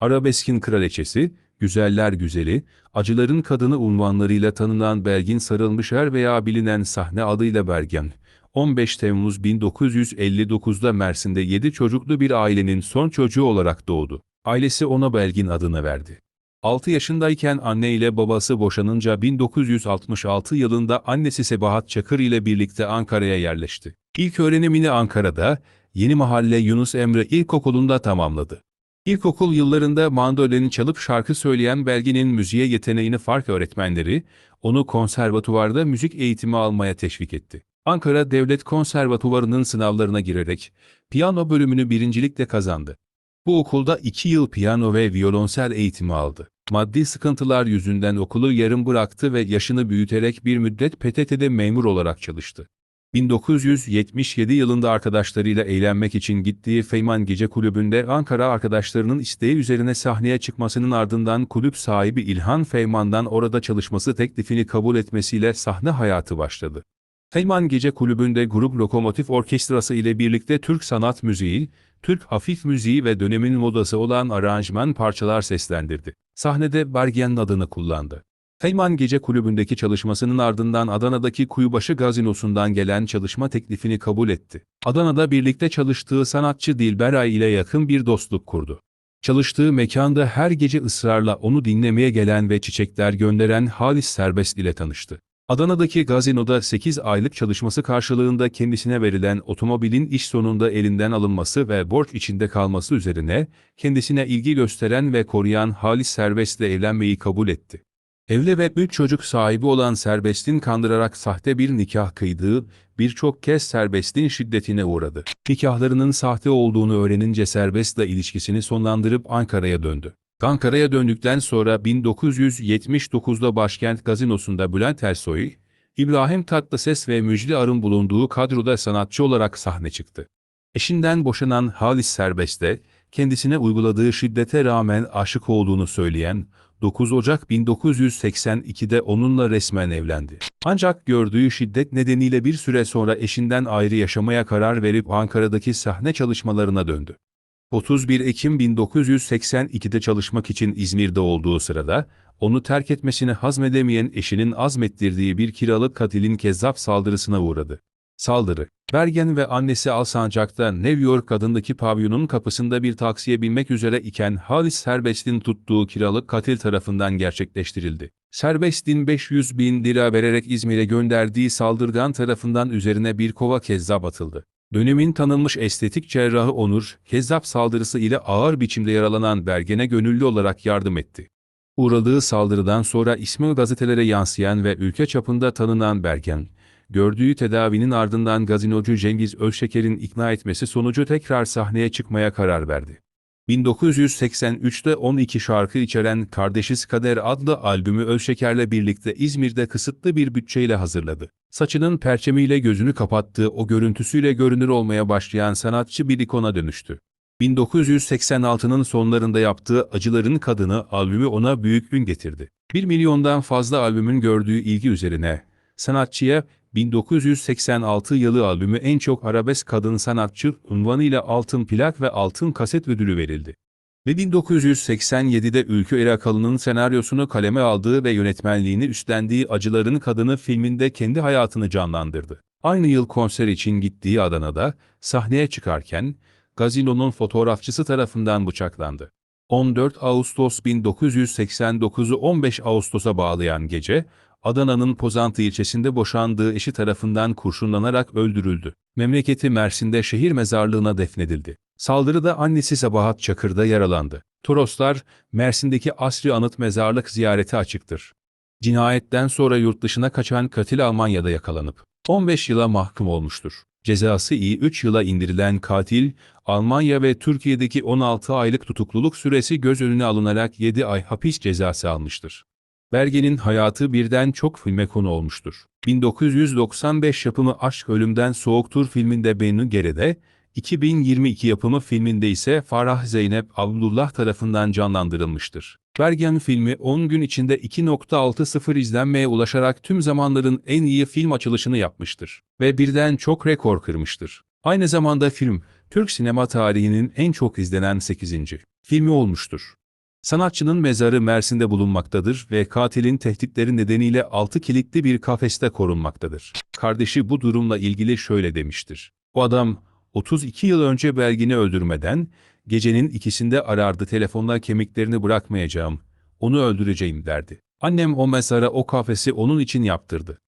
Arabeskin kraliçesi, güzeller güzeli, acıların kadını unvanlarıyla tanınan Belgin Sarılmışer veya bilinen sahne adıyla Bergen, 15 Temmuz 1959'da Mersin'de 7 çocuklu bir ailenin son çocuğu olarak doğdu. Ailesi ona Belgin adını verdi. 6 yaşındayken anne ile babası boşanınca 1966 yılında annesi Sebahat Çakır ile birlikte Ankara'ya yerleşti. İlk öğrenimini Ankara'da, Yeni Mahalle Yunus Emre İlkokulu'nda tamamladı. İlkokul yıllarında mandolin çalıp şarkı söyleyen Belgin'in müziğe yeteneğini fark öğretmenleri, onu konservatuvarda müzik eğitimi almaya teşvik etti. Ankara Devlet Konservatuvarı'nın sınavlarına girerek piyano bölümünü birincilikle kazandı. Bu okulda iki yıl piyano ve violonsel eğitimi aldı. Maddi sıkıntılar yüzünden okulu yarım bıraktı ve yaşını büyüterek bir müddet PTT'de memur olarak çalıştı. 1977 yılında arkadaşlarıyla eğlenmek için gittiği Feyman Gece Kulübü'nde Ankara arkadaşlarının isteği üzerine sahneye çıkmasının ardından kulüp sahibi İlhan Feyman'dan orada çalışması teklifini kabul etmesiyle sahne hayatı başladı. Feyman Gece Kulübü'nde Grup Lokomotif Orkestrası ile birlikte Türk sanat müziği, Türk hafif müziği ve dönemin modası olan aranjman parçalar seslendirdi. Sahnede Bergen adını kullandı. Feyman Gece Kulübü'ndeki çalışmasının ardından Adana'daki Kuyubaşı Gazinosu'ndan gelen çalışma teklifini kabul etti. Adana'da birlikte çalıştığı sanatçı Dilber Ay ile yakın bir dostluk kurdu. Çalıştığı mekanda her gece ısrarla onu dinlemeye gelen ve çiçekler gönderen Halis Serbest ile tanıştı. Adana'daki gazinoda 8 aylık çalışması karşılığında kendisine verilen otomobilin iş sonunda elinden alınması ve borç içinde kalması üzerine kendisine ilgi gösteren ve koruyan Halis Serbest'le evlenmeyi kabul etti. Evli ve üç çocuk sahibi olan Serbest'in kandırarak sahte bir nikah kıydığı, birçok kez Serbest'in şiddetine uğradı. Nikahlarının sahte olduğunu öğrenince Serbest'le ilişkisini sonlandırıp Ankara'ya döndü. Ankara'ya döndükten sonra 1979'da başkent gazinosunda Bülent Ersoy, İbrahim Tatlıses ve Müjde Arın bulunduğu kadroda sanatçı olarak sahne çıktı. Eşinden boşanan Halis Serbest'e, kendisine uyguladığı şiddete rağmen aşık olduğunu söyleyen, 9 Ocak 1982'de onunla resmen evlendi. Ancak gördüğü şiddet nedeniyle bir süre sonra eşinden ayrı yaşamaya karar verip Ankara'daki sahne çalışmalarına döndü. 31 Ekim 1982'de çalışmak için İzmir'de olduğu sırada, onu terk etmesini hazmedemeyen eşinin azmettirdiği bir kiralık katilin kezzap saldırısına uğradı. Saldırı, Bergen ve annesi Alsancak'ta New York adındaki pavyonun kapısında bir taksiye binmek üzere iken Halis Serbest'in tuttuğu kiralık katil tarafından gerçekleştirildi. Serbest'in 500 bin lira vererek İzmir'e gönderdiği saldırgan tarafından üzerine bir kova kezzap atıldı. Dönemin tanınmış estetik cerrahı Onur, kezzap saldırısı ile ağır biçimde yaralanan Bergen'e gönüllü olarak yardım etti. Uğradığı saldırıdan sonra ismi gazetelere yansıyan ve ülke çapında tanınan Bergen, gördüğü tedavinin ardından gazinocu Cengiz Özşeker'in ikna etmesi sonucu tekrar sahneye çıkmaya karar verdi. 1983'te 12 şarkı içeren Kardeşiz Kader adlı albümü Özşeker'le birlikte İzmir'de kısıtlı bir bütçeyle hazırladı. Saçının perçemiyle gözünü kapattığı o görüntüsüyle görünür olmaya başlayan sanatçı bir ikona dönüştü. 1986'nın sonlarında yaptığı Acıların Kadını albümü ona büyük ün getirdi. 1 milyondan fazla albümün gördüğü ilgi üzerine sanatçıya 1986 yılı albümü en çok arabesk kadın sanatçı unvanıyla altın plak ve altın kaset ödülü verildi. Ve 1987'de Ülkü Erakalı'nın senaryosunu kaleme aldığı ve yönetmenliğini üstlendiği Acıların Kadını filminde kendi hayatını canlandırdı. Aynı yıl konser için gittiği Adana'da sahneye çıkarken gazinonun fotoğrafçısı tarafından bıçaklandı. 14 Ağustos 1989'u 15 Ağustos'a bağlayan gece, Adana'nın Pozantı ilçesinde boşandığı eşi tarafından kurşunlanarak öldürüldü. Memleketi Mersin'de şehir mezarlığına defnedildi. Saldırıda annesi Sabahat Çakır'da yaralandı. Toroslar, Mersin'deki Asri Anıt Mezarlık ziyareti açıktır. Cinayetten sonra yurt dışına kaçan katil Almanya'da yakalanıp 15 yıla mahkum olmuştur. Cezası iyi 3 yıla indirilen katil, Almanya ve Türkiye'deki 16 aylık tutukluluk süresi göz önüne alınarak 7 ay hapis cezası almıştır. Bergen'in hayatı birden çok filme konu olmuştur. 1995 yapımı Aşk Ölümden Soğuktur filminde Bennu Gere'de, 2022 yapımı filminde ise Farah Zeynep Abdullah tarafından canlandırılmıştır. Bergen filmi 10 gün içinde 2.60 izlenmeye ulaşarak tüm zamanların en iyi film açılışını yapmıştır ve birden çok rekor kırmıştır. Aynı zamanda film, Türk sinema tarihinin en çok izlenen 8. filmi olmuştur. Sanatçının mezarı Mersin'de bulunmaktadır ve katilin tehditleri nedeniyle altı kilitli bir kafeste korunmaktadır. Kardeşi bu durumla ilgili şöyle demiştir. O adam 32 yıl önce Belgin'i öldürmeden gecenin ikisinde arardı telefonla kemiklerini bırakmayacağım, onu öldüreceğim derdi. Annem o mezara o kafesi onun için yaptırdı.